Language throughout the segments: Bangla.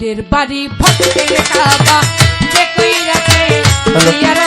পীরের বাড়ি ভক্তের কাবা যে কইরাছে ইয়ারা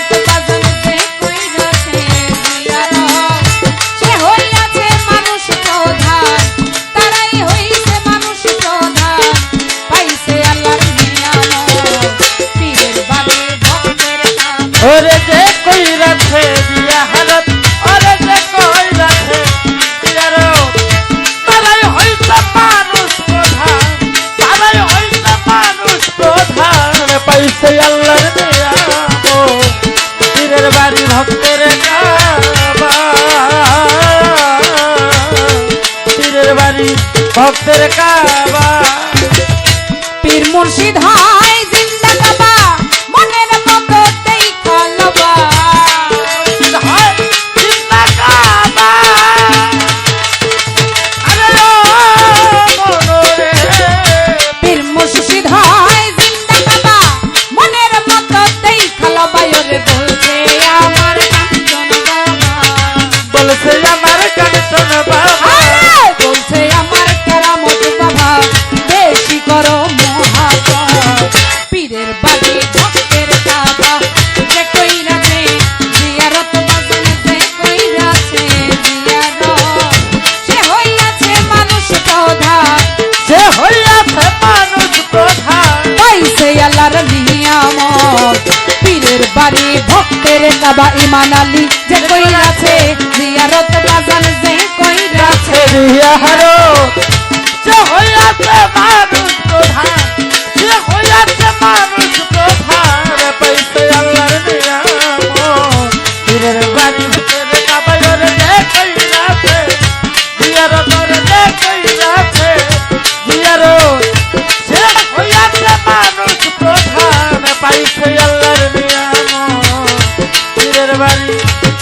ভক্তের কাবা পীর মুর্শিদ হয় আল্লাহর নিয়ামত। পীরের বাড়ি ভক্তের কাবা ইমান আলী। যে কই আছে জিয়ারত বাজান যে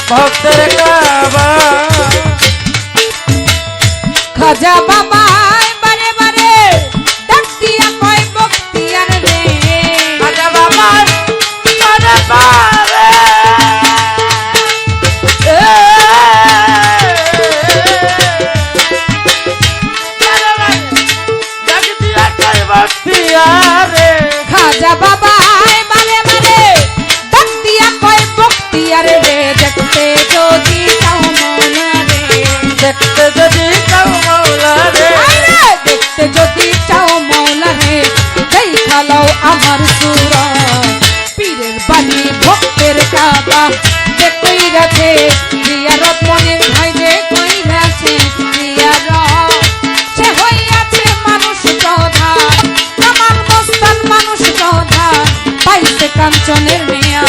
Fuck. দেখতে যদি চাও মৌলা রে। দেখতে যদি চাও মৌলা রে। দেখতে যদি চাও মৌলা রে। দেই খালাও আমার সুরা পীরের বাণী ভক্তের কাবা যে কই রাখে জিয়ারত মনের ভাই যে কই রাখে জিয়ারত সে হইয়াছে মানুষ প্রধান। আমার মস্তান মানুষ প্রধান। পাইছে কাঞ্চনের মেয়া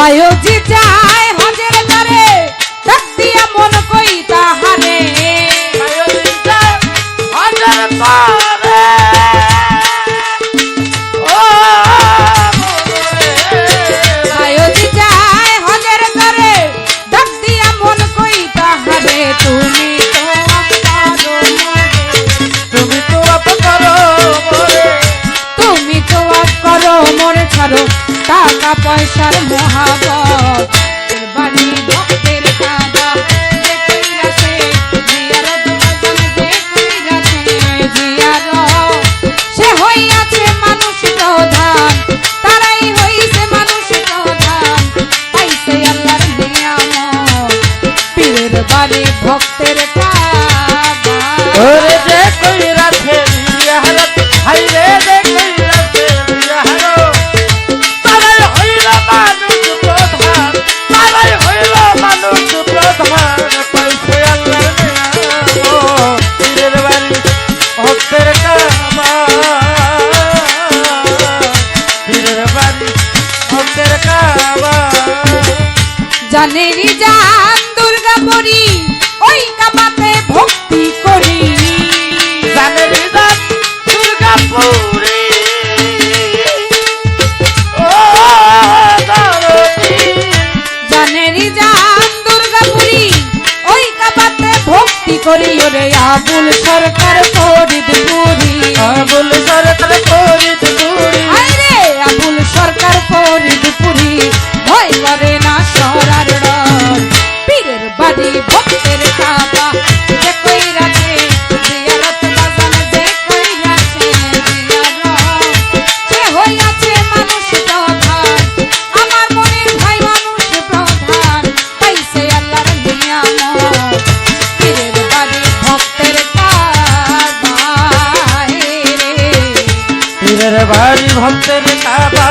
বায়োজি চায় জানেরি জান দুর্গা পরি ওই কাবাতে ভক্তি করি। জানেরি জান দুর্গা পরি। করি। ওরে আবুল সরকার পরি আবুল সরকার ভক্তের কাবা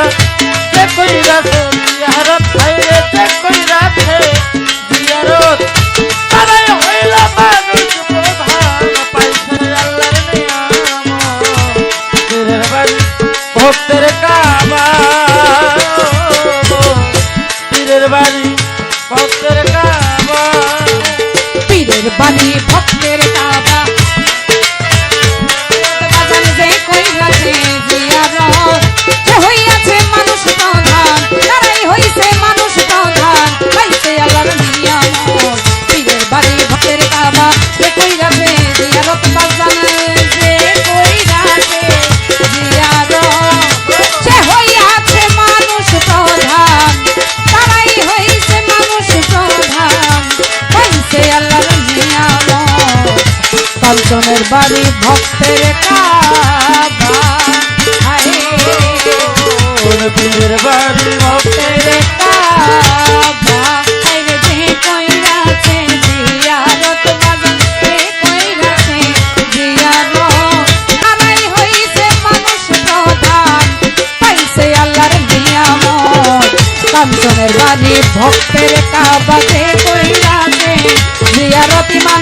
যে কই রাখে জিয়ারত খাইলে যে কই রাখে জিয়ারত তারাই হইল মানুষ প্রধান, পাইছে আল্লাহর নিয়ামত। পীরের বাড়ি, ভক্তের কাবা পীরের বাড়ি, ভক্তের কাবা পাইছে আল্লাহর নিয়ামত কাঞ্চনের বাড়ি ভক্তের কাবা যে কইরাছে জিয়ারত মানালি